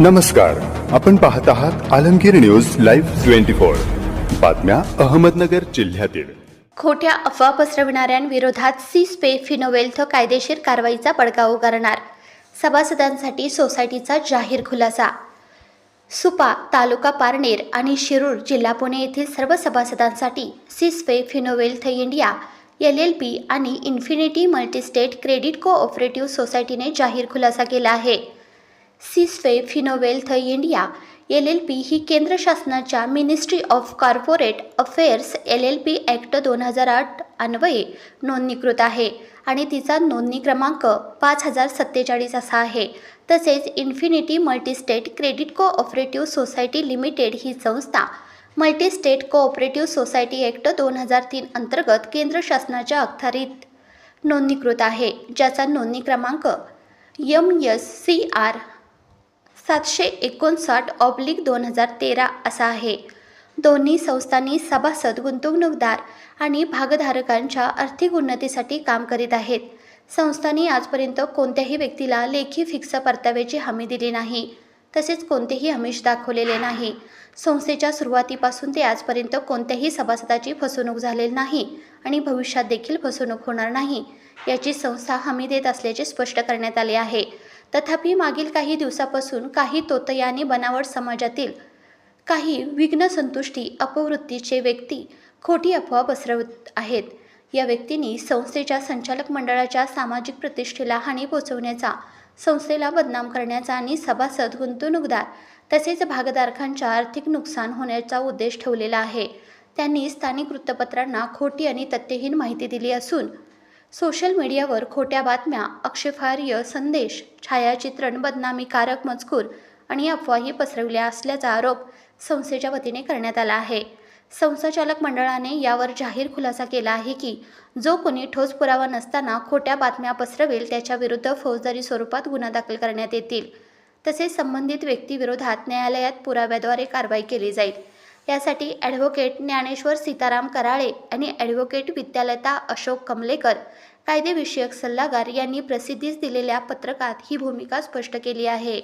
नमस्कार. आपण पाहत आहात Alamgir news live twenty four. बातम्या अहमदनगर जिल्ह्यातील. खोट्या अफवा पसरविणाऱ्यांविरोधात सी स्पे फिनोवेल्थ कायदेशीर कारवाईचा पडगा उगारणार. सभासदांसाठी सोसायटीचा जाहीर खुलासा. सुपा तालुका पारनेर आणि शिरूर जिल्हा पुणे येथील सर्व सभासदांसाठी Sispe Finowealth India L L P आणि इन्फिनिटी मल्टीस्टेट क्रेडिट कोऑपरेटिव्ह सोसायटीने जाहीर खुलासा केला आहे. Sispe Finowealth India L L P ही केंद्र शासनाच्या ministry of corporate affairs L L P act दोन हजार आठ अन्वये नोंदणीकृत आहे आणि तिचा नोंदणी क्रमांक पाच हजार सत्तेचाळीस असा आहे. तसेच infinity multistate credit cooperative society limited ही संस्था मल्टीस्टेट कोऑपरेटिव्ह सोसायटी ॲक्ट दोन हजार तीन अंतर्गत केंद्र शासनाच्या अखत्यारीत नोंदणीकृत आहे ज्याचा नोंदणी क्रमांक यम एस सी आर सातशे एकोणसाठ ऑब्लिक दोन हजार तेरा असा आहे. दोन्ही संस्थांनी सभासद गुंतवणूकदार आणि भागधारकांच्या आर्थिक उन्नतीसाठी काम करीत आहेत. संस्थांनी आजपर्यंत कोणत्याही व्यक्तीला लेखी फिक्स परताव्याची हमी दिली नाही तसेच कोणतेही आमिष दाखवलेले नाही. संस्थेच्या सुरुवातीपासून ते आजपर्यंत कोणत्याही सभासदाची फसवणूक झालेली नाही आणि भविष्यात देखील फसवणूक होणार नाही याची संस्था हमी देत असल्याचे स्पष्ट करण्यात आले आहे. तथापि मागील काही दिवसापासून काही तोतयाने बनावट समाजातील काही विघ्न संतुष्टी अपवृत्तीचे व्यक्ती खोटी अफवा पसरवत आहेत. या व्यक्तींनी संस्थेच्या संचालक मंडळाच्या सामाजिक प्रतिष्ठेला हानी पोचवण्याचा संस्थेला बदनाम करण्याचा आणि सभासद गुंतवणूकदार तसेच भागधारकांच्या आर्थिक नुकसान होण्याचा उद्देश ठेवलेला आहे. त्यांनी स्थानिक वृत्तपत्रांना खोटी आणि तथ्यहीन माहिती दिली असून सोशल मीडियावर खोट्या बातम्या आक्षेपार्ह संदेश छायाचित्रण बदनामीकारक मजकूर आणि अफवाही पसरविल्या असल्याचा आरोप संस्थेच्या वतीने करण्यात आला आहे. संस्थाचालक मंडळाने यावर जाहीर खुलासा केला आहे की जो कोणी ठोस पुरावा नसताना खोट्या बातम्या पसरवेल त्याच्याविरुद्ध फौजदारी स्वरूपात गुन्हा दाखल करण्यात येतील. तसेच संबंधित व्यक्तीविरोधात न्यायालयात पुराव्याद्वारे कारवाई केली जाईल. यासाठी ॲडव्होकेट ज्ञानेश्वर सीताराम कराळे आणि ॲडव्होकेट विद्यालता अशोक कमलेकर कायदेविषयक सल्लागार यांनी प्रसिद्धीस दिलेल्या पत्रकात ही भूमिका स्पष्ट केली आहे.